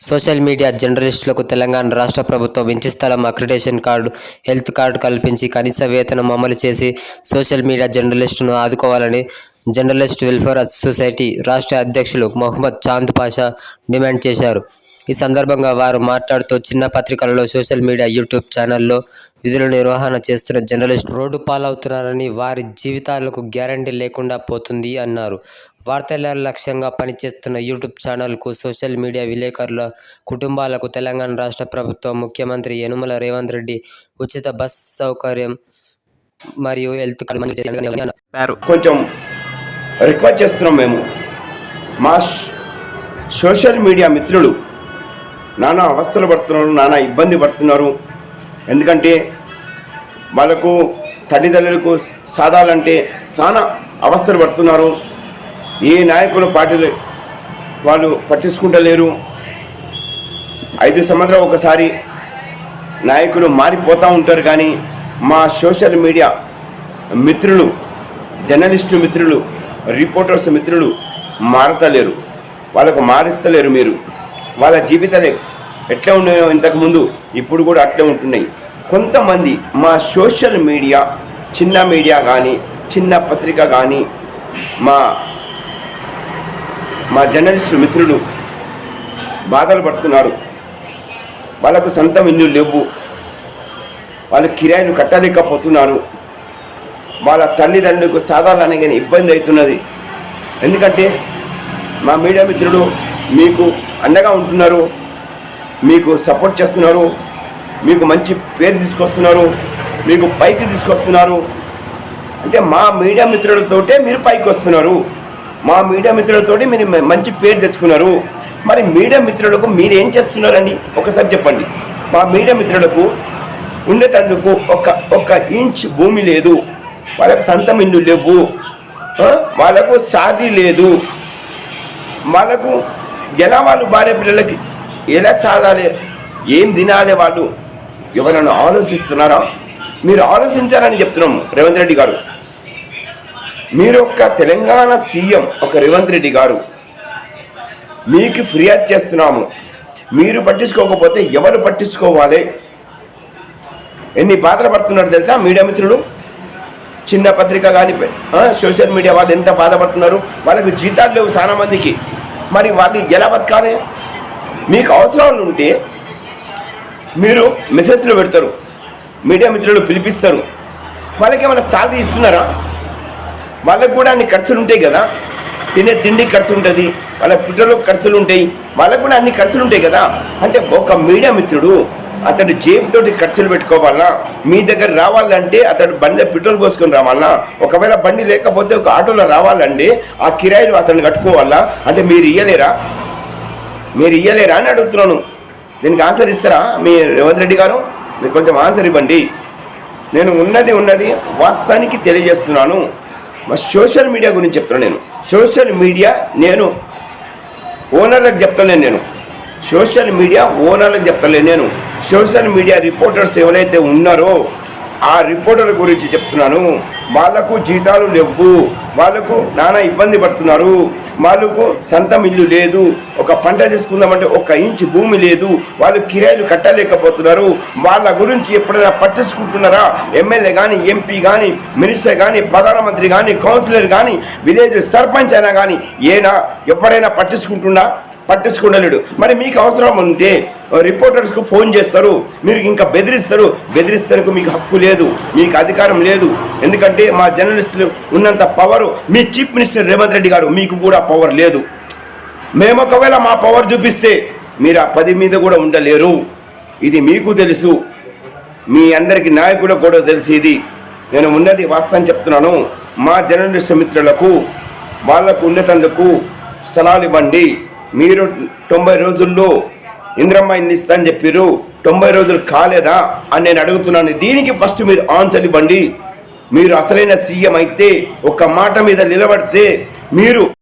Social media జర్నలిస్టులకు తెలంగాణ రాష్ట్ర ప్రభుత్వం ఇంటి స్థలం అక్రిడేషన్ కార్డు హెల్త్ కార్డు కల్పించి కనీస వేతనం అమలు చేసి సోషల్ మీడియా జర్నలిస్టును ఆదుకోవాలని జర్నలిస్ట్ వెల్ఫేర్ సొసైటీ రాష్ట్ర అధ్యక్షులు మొహమ్మద్ చాంద్ పాషా డిమాండ్ చేశారు. ఈ సందర్భంగా వారు మాట్లాడుతూ చిన్న పత్రికలలో సోషల్ మీడియా యూట్యూబ్ ఛానల్లో విధుల నిర్వహణ చేస్తున్న జర్నలిస్ట్ రోడ్డు పాలవుతున్నారని వారి జీవితాలకు గ్యారంటీ లేకుండా పోతుంది అన్నారు. వార్తల లక్ష్యంగా పనిచేస్తున్న యూట్యూబ్ ఛానల్కు సోషల్ మీడియా విలేకరుల కుటుంబాలకు తెలంగాణ రాష్ట్ర ప్రభుత్వం ముఖ్యమంత్రి యనుమల రేవంత్ రెడ్డి ఉచిత బస్ సౌకర్యం మరియు హెల్త్ కొంచెం రిక్వెస్ట్ చేస్తున్నాం మేము. మా సోషల్ మీడియా మిత్రులు నానా అవస్థలు పడుతున్నారు నానా ఇబ్బంది పడుతున్నారు. ఎందుకంటే వాళ్ళకు తల్లిదండ్రులకు సాధాలంటే చాలా అవస్థలు పడుతున్నారు. ఏ నాయకులు పార్టీలు వాళ్ళు పట్టించుకుంటలేరు. ఐదు సంవత్సరాలు ఒకసారి నాయకులు మారిపోతూ ఉంటారు కానీ మా సోషల్ మీడియా మిత్రులు జర్నలిస్టు మిత్రులు రిపోర్టర్స్ మిత్రులు మారతలేరు. వాళ్ళకు మారిస్తలేరు మీరు. వాళ్ళ జీవితాలే ఎట్లా ఉన్నాయో ఇంతకుముందు ఇప్పుడు కూడా అట్లే ఉంటున్నాయి. కొంతమంది మా సోషల్ మీడియా చిన్న మీడియా కానీ చిన్న పత్రిక కానీ మా మా జర్నలిస్టు మిత్రులు బాధలు పడుతున్నారు. వాళ్ళకు సొంతం ఇల్లు లేవు. వాళ్ళు కిరాయిలు కట్టలేకపోతున్నారు. వాళ్ళ తల్లిదండ్రులకు సాధారణంగా ఇబ్బంది అవుతున్నది. ఎందుకంటే మా మీడియా మిత్రులు మీకు అండగా ఉంటున్నారు. మీకు సపోర్ట్ చేస్తున్నారు మీకు మంచి పేరు తీసుకొస్తున్నారు మీకు పైకి తీసుకొస్తున్నారు. అంటే మా మీడియా మిత్రులతోటే మీరు పైకి వస్తున్నారు. మా మీడియా మిత్రులతోటి మీరు మంచి పేరు తెచ్చుకున్నారు. మరి మీడియా మిత్రులకు మీరు ఏం చేస్తున్నారని ఒకసారి చెప్పండి. మా మీడియా మిత్రులకు ఉండేటందుకు ఒక ఒక ఇంచ్ భూమి లేదు. వాళ్ళకు సొంతం ఇల్లు లేవు. వాళ్ళకు షాదీ లేదు. వాళ్ళకు ఎలా వాళ్ళు భార్య పిల్లలకి ఎలా సాగాలి? ఏం తినాలి వాళ్ళు? ఎవరైనా ఆలోచిస్తున్నారా? మీరు ఆలోచించారని చెప్తున్నాము రేవంత్ రెడ్డి గారు. మీరు ఒక తెలంగాణ సీఎం ఒక రేవంత్ రెడ్డి గారు. మీకు ఫిర్యాదు చేస్తున్నాము. మీరు పట్టించుకోకపోతే ఎవరు పట్టించుకోవాలి? ఎన్ని బాధలు పడుతున్నారు తెలుసా మీడియా మిత్రులు? చిన్న పత్రిక కానీ సోషల్ మీడియా వాళ్ళు ఎంత బాధపడుతున్నారు? వాళ్ళకి జీతాలు లేవు చాలా మందికి. మరి వాళ్ళు ఎలా బతకాలి? మీకు అవసరాలు ఉంటే మీరు మెసేజ్లు పెడతారు మీడియా మిత్రులు పిలిపిస్తారు. వాళ్ళకి ఏమైనా సాలరీ ఇస్తున్నారా? వాళ్ళకు కూడా అన్ని ఖర్చులు ఉంటాయి కదా. తినే తిండి ఖర్చు ఉంటుంది వాళ్ళ పిల్లలు ఖర్చులు ఉంటాయి వాళ్ళకు కూడా అన్ని ఖర్చులు ఉంటాయి కదా. అంటే ఒక మీడియా మిత్రుడు అతడు జేబుతోటి ఖర్చులు పెట్టుకోవాలన్నా మీ దగ్గర రావాలంటే అతడు బండిలో పెట్రోల్ పోసుకొని రావాలన్నా ఒకవేళ బండి లేకపోతే ఒక ఆటోలో రావాలంటే ఆ కిరాయిలు అతను కట్టుకోవాలా? అంటే మీరు ఇయ్యలేరా? మీరు ఇయ్యలేరా అని అడుగుతున్నాను. దీనికి ఆన్సర్ ఇస్తారా? మీ రేవంత్ రెడ్డి గారు మీరు కొంచెం ఆన్సర్ ఇవ్వండి. నేను ఉన్నది ఉన్నది వాస్తవానికి తెలియజేస్తున్నాను. మా సోషల్ మీడియా గురించి చెప్తున్నాను నేను. సోషల్ మీడియా నేను ఓనర్లకు చెప్తలేను నేను. సోషల్ మీడియా ఓనర్లకు చెప్తలేను నేను. సోషల్ మీడియా రిపోర్టర్స్ ఎవరైతే ఉన్నారో ఆ రిపోర్టర్ గురించి చెప్తున్నాను. వాళ్ళకు జీతాలు లేవు. వాళ్ళకు నానా ఇబ్బంది పడుతున్నారు. వాళ్ళకు సొంతం ఇల్లు లేదు. ఒక పంట చేసుకుందామంటే ఒక ఇంచు భూమి లేదు. వాళ్ళు కిరాయిలు కట్టలేకపోతున్నారు. వాళ్ళ గురించి ఎప్పుడైనా పట్టించుకుంటున్నారా? ఎమ్మెల్యే కానీ ఎంపీ కానీ మినిస్టర్ కానీ ప్రధానమంత్రి కానీ కౌన్సిలర్ కానీ విలేజ్ సర్పంచ్ అయినా కానీ ఏనా? ఎవరైనా పట్టించుకుంటున్నా? పట్టించుకుండలేడు. మరి మీకు అవసరం ఉంటే రిపోర్టర్స్కు ఫోన్ చేస్తారు. మీరు ఇంకా బెదిరిస్తారు. బెదిరిస్తానికి మీకు హక్కు లేదు. మీకు అధికారం లేదు. ఎందుకంటే మా జర్నలిస్టులు ఉన్నంత పవర్ మీ చీఫ్ మినిస్టర్ రేవంత్ రెడ్డి గారు మీకు కూడా పవర్ లేదు. మేము ఒకవేళ మా పవర్ చూపిస్తే మీరు ఆ పది మీద కూడా ఉండలేరు. ఇది మీకు తెలుసు. మీ అందరికీ నాయకులకు కూడా తెలిసి ఇది. నేను ఉన్నది వాస్తవం చెప్తున్నాను. మా జర్నలిస్ట్ మిత్రులకు వాళ్ళకు ఉండేటందుకు స్థలాలు ఇవ్వండి. మీరు తొంభై రోజుల్లో ఇంద్రమ్మ ఇన్ని ఇస్తా అని చెప్పారు తొంభై రోజులు కాలేదా అని నేను అడుగుతున్నాను. దీనికి ఫస్ట్ మీరు ఆన్సర్ ఇవ్వండి. మీరు అసలైన సీఎం అయితే ఒక మాట మీద నిలబడితే మీరు